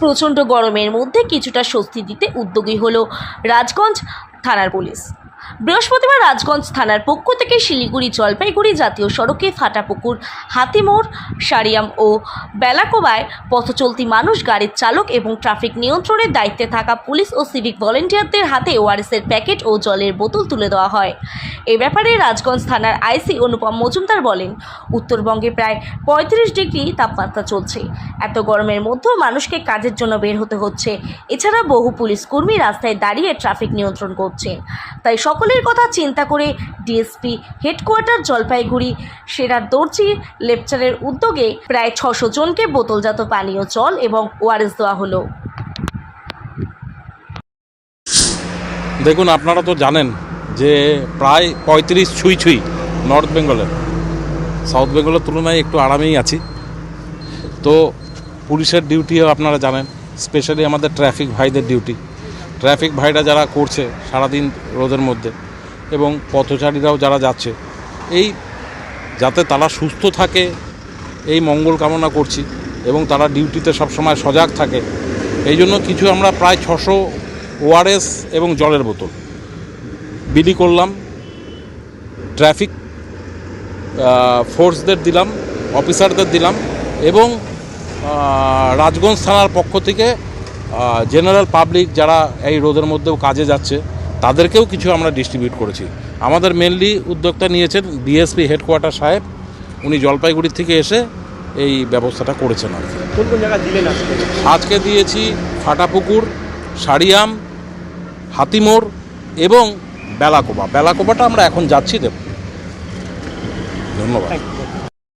প্রচণ্ড গরমের মধ্যে কিছুটা স্বস্তি দিতে উদ্যোগী হল রাজগঞ্জ থানার পুলিশ। বৃহস্পতিবার রাজগঞ্জ থানার পক্ষ থেকে শিলিগুড়ি জলপাইগুড়ি জাতীয় সড়কে ফাটাপুকুর হাতিমোড়, সারিয়াম ও বেলাকোবায় পথচলতি মানুষ, গাড়ির চালক এবং ট্রাফিক নিয়ন্ত্রণের দায়িত্বে থাকা পুলিশ ও সিভিক ভলেন্টিয়ারদের হাতে ওআরএসের প্যাকেট ও জলের বোতল তুলে দেওয়া হয়। এ ব্যাপারে রাজগঞ্জ থানার আইসি অনুপম মজুমদার বলেন, উত্তরবঙ্গে প্রায় পঁয়ত্রিশ ডিগ্রি তাপমাত্রা চলছে। এত গরমের মধ্যেও মানুষকে কাজের জন্য বের হতে হচ্ছে। এছাড়া বহু পুলিশ কর্মী রাস্তায় দাঁড়িয়ে ট্রাফিক নিয়ন্ত্রণ করছেন। তাই সকলের কথা চিন্তা করে ডিএসপি হেডকোয়ার্টার জলপাইগুড়ি সেরার দর্জি লেপচারের উদ্যোগে প্রায় ছশো জনকে বোতলজাত পানীয় জল এবং ওআরএস দেওয়া হলো। দেখুন, আপনারা তো জানেন যে প্রায় পঁয়ত্রিশ ছুঁই ছুঁই নর্থ বেঙ্গলে। সাউথ বেঙ্গলের তুলনায় একটু আরামেই আছি। তো পুলিশের ডিউটিও আপনারা জানেন, স্পেশালি আমাদের ট্রাফিক ভাইদের ডিউটি। ট্রাফিক ভাইরা যারা করছে সারাদিন রোদের মধ্যে এবং পথচারীরাও যারা যাচ্ছে, এই যাতে তারা সুস্থ থাকে, এই মঙ্গল কামনা করছি এবং তারা ডিউটিতে সবসময় সজাগ থাকে। এই জন্য কিছু আমরা প্রায় ছশো ওআরএস এবং জলের বোতল বিলি করলাম, ট্রাফিক ফোর্সদের দিলাম, অফিসারদের দিলাম এবং রাজগঞ্জ থানার পক্ষ থেকে জেনারেল পাবলিক যারা এই রোদের মধ্যেও কাজে যাচ্ছে তাদেরকেও কিছু আমরা ডিস্ট্রিবিউট করেছি। আমাদের মেনলি উদ্যোক্তা নিয়েছেন ডিএসপি হেডকোয়ার্টার সাহেব উনি জলপাইগুড়ি থেকে এসে এই ব্যবস্থাটা করেছেন আর কি। আজকে? দিয়েছি ফাটাপুকুর সারিয়াম হাতিমোড় এবং বেলাকোবা। বেলাকোবাটা আমরা এখন যাচ্ছি দেব ধন্যবাদ.